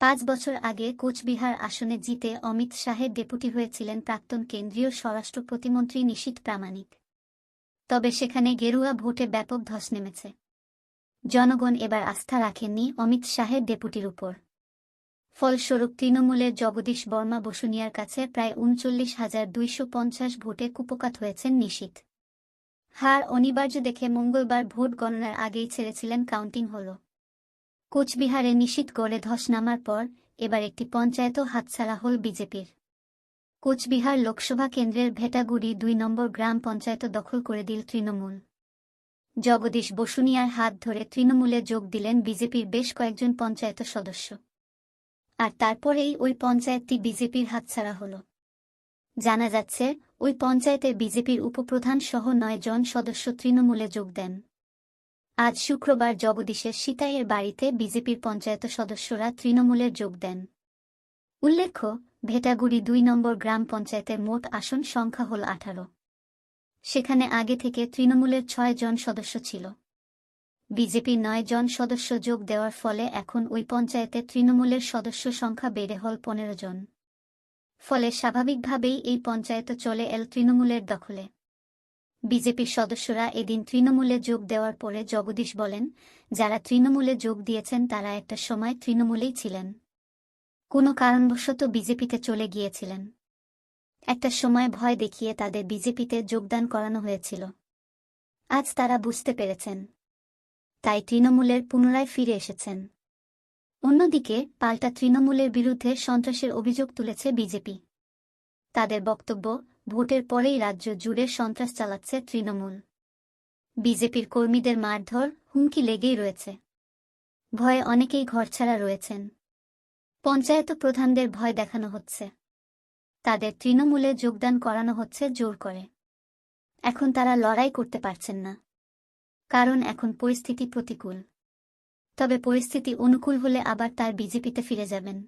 পাঁচ বছর আগে কোচবিহার আসনে জিতে অমিত শাহের ডেপুটি হয়েছিলেন প্রাক্তন কেন্দ্রীয় স্বরাষ্ট্র প্রতিমন্ত্রী নিশীত প্রামাণিক। তবে সেখানে গেরুয়া ভোটে ব্যাপক ধস নেমেছে। জনগণ এবার আস্থা রাখেননি অমিত শাহের ডেপুটির উপর। ফলস্বরূপ তৃণমূলের জগদীশ বর্মা বসুনিয়ার কাছে প্রায় উনচল্লিশ হাজার দুইশো পঞ্চাশ ভোটে কুপকাত হয়েছেন নিশীত। হার অনিবার্য দেখে মঙ্গলবার ভোট গণনার আগেই ছেড়েছিলেন কাউন্টিং হল কোচবিহারে নিশীত গড়ে ধস নামার পর এবার একটি পঞ্চায়েতও হাতছাড়া হল বিজেপির। কোচবিহার লোকসভা কেন্দ্রের ভেটাগুড়ি দুই নম্বর গ্রাম পঞ্চায়েত দখল করে দিল তৃণমূল। জগদীশ বসুনিয়ার হাত ধরে তৃণমূলে যোগ দিলেন বিজেপির বেশ কয়েকজন পঞ্চায়েত সদস্য। আর তারপরেই ওই পঞ্চায়েতটি বিজেপির হাতছাড়া হল। জানা যাচ্ছে, ওই পঞ্চায়েতে বিজেপির উপপ্রধান সহ নয় জন সদস্য তৃণমূলে যোগ দেন। আজ শুক্রবার জগদীশের সিতাইয়ের বাড়িতে বিজেপির পঞ্চায়েত সদস্যরা তৃণমূলের যোগ দেন। উল্লেখ্য, ভেটাগুড়ি দুই নম্বর গ্রাম পঞ্চায়েতের মোট আসন সংখ্যা হল আঠারো। সেখানে আগে থেকে তৃণমূলের ছয় জন সদস্য ছিল। বিজেপির নয় জন সদস্য যোগ দেওয়ার ফলে এখন ওই পঞ্চায়েতে তৃণমূলের সদস্য সংখ্যা বেড়ে হল পনেরো জন। ফলে স্বাভাবিকভাবেই এই পঞ্চায়েত চলে এল তৃণমূলের দখলে। বিজেপির সদস্যরা এদিন তৃণমূলে যোগ দেওয়ার পরে জগদীশ বলেন, যারা তৃণমূলে যোগ দিয়েছেন তারা একটা সময় তৃণমূলেই ছিলেন। কোনো কারণবশত বিজেপিতে চলে গিয়েছিলেন। একটা সময় ভয় দেখিয়ে তাদের বিজেপিতে যোগদান করানো হয়েছিল। আজ তারা বুঝতে পেরেছেন। তাই তৃণমূলের পুনরায় ফিরে এসেছেন। অন্যদিকে পাল্টা তৃণমূলের বিরুদ্ধে সন্ত্রাসের অভিযোগ তুলেছে বিজেপি। তাদের বক্তব্য, ভোটের পরেই রাজ্য জুড়ে সন্ত্রাস চালাচ্ছে তৃণমূল। বিজেপির কর্মীদের মারধর, হুমকি লেগেই রয়েছে। ভয়ে অনেকেই ঘরছাড়া রয়েছেন। পঞ্চায়েত প্রধানদের ভয় দেখানো হচ্ছে। তাদের তৃণমূলে যোগদান করানো হচ্ছে জোর করে। এখন তারা লড়াই করতে পারছেন না। কারণ এখন পরিস্থিতি প্রতিকূল। তবে পরিস্থিতি অনুকূল হলে আবার তার বিজেপিতে ফিরে যাবেন।